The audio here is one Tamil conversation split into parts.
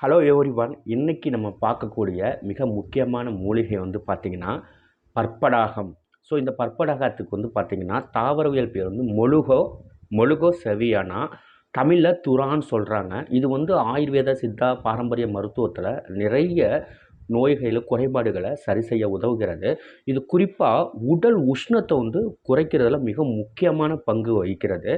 ஹலோ எவ்ரி ஒன் இன்றைக்கி நம்ம பார்க்கக்கூடிய மிக முக்கியமான மூலிகை வந்து பார்த்திங்கன்னா பற்படாகம். ஸோ இந்த பற்படாகத்துக்கு வந்து பார்த்திங்கன்னா தாவரவியல் பேர் வந்து மொழுகோ மொழுகோ செவியானா தமிழில் துரான்னு சொல்கிறாங்க இது வந்து ஆயுர்வேத சித்தா பாரம்பரிய மருத்துவத்தில் நிறைய நோய்களில் குறைபாடுகளை சரி செய்ய உதவுகிறது. இது குறிப்பாக உடல் உஷ்ணத்தை வந்து குறைக்கிறதுல மிக முக்கியமான பங்கு வகிக்கிறது.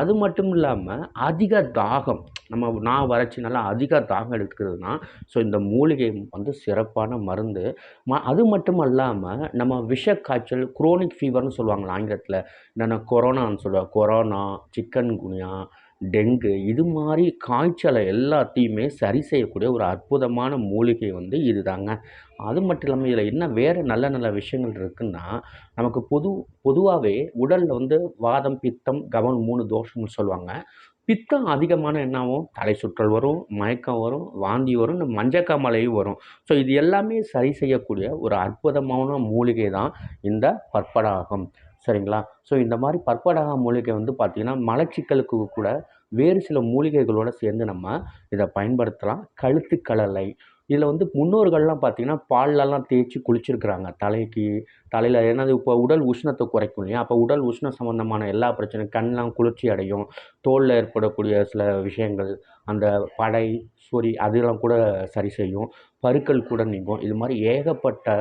அது மட்டும் இல்லாமல் அதிக தாகம் நம்ம நான் வறட்சி நல்லா அதிக தாகம் எடுக்கிறதுனா ஸோ இந்த மூலிகை வந்து சிறப்பான மருந்து. ம அது மட்டும் இல்லாமல் நம்ம விஷ காய்ச்சல் குரோனிக் ஃபீவர்னு சொல்லுவாங்களா ஆங்கிலத்தில் என்னென்ன கொரோனான்னு சொல்லுவாங்க. கொரோனா சிக்கன் குனியா டெங்கு இது மாதிரி காய்ச்சலை எல்லாத்தையுமே சரி செய்யக்கூடிய ஒரு அற்புதமான மூலிகை வந்து இது தாங்க அது மட்டும் இல்லாமல் இதில் என்ன வேறு நல்ல நல்ல விஷயங்கள் இருக்குன்னா நமக்கு பொது பொதுவாகவே உடலில் வந்து வாதம் பித்தம் கவனம் மூணு தோஷங்கள் சொல்லுவாங்க. பித்தம் அதிகமான என்னாகும் தலை சுற்றல் வரும் மயக்கம் வரும் வாந்தி வரும் இந்த மஞ்சக்காமலையும் வரும். ஸோ இது எல்லாமே சரி செய்யக்கூடிய ஒரு அற்புதமான மூலிகை தான் இந்த பற்படாகம். சரிங்களா? ஸோ இந்த மாதிரி பற்படாக மூலிகை வந்து பார்த்திங்கன்னா மலச்சிக்கலுக்கு கூட வேறு சில மூலிகைகளோடு சேர்ந்து நம்ம இதை பயன்படுத்தலாம். கழுத்துக்கடலை இதில் வந்து முன்னோர்கள்லாம் பார்த்திங்கன்னா பால்லலாம் தேய்ச்சி குளிச்சிருக்கிறாங்க. தலைக்கு தலையில் ஏன்னா இப்போ உடல் உஷ்ணத்தை குறைக்கும் இல்லையா? அப்போ உடல் உஷ்ணம் சம்மந்தமான எல்லா பிரச்சனையும் கண்ணெலாம் குளிர்ச்சி அடையும். தோலில் ஏற்படக்கூடிய சில விஷயங்கள் அந்த படை சொறி அதெல்லாம் கூட சரி செய்யும். பருக்கள் கூட நீங்கும். இது மாதிரி ஏகப்பட்ட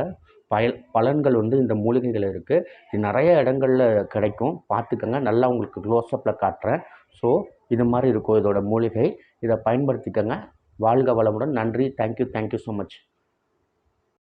பயல் பலன்கள் வந்து இந்த மூலிகைகள் இருக்குது. இது நிறைய இடங்களில் கிடைக்கும். பார்த்துக்கங்க. நல்லா உங்களுக்கு க்ளோஸ்அப்பில் காட்டுறேன். ஸோ இது மாதிரி இருக்கும். இதோட மூலிகை. இதை பயன்படுத்திக்கங்க. வாழ்க வளமுடன். நன்றி. Thank you thank you so much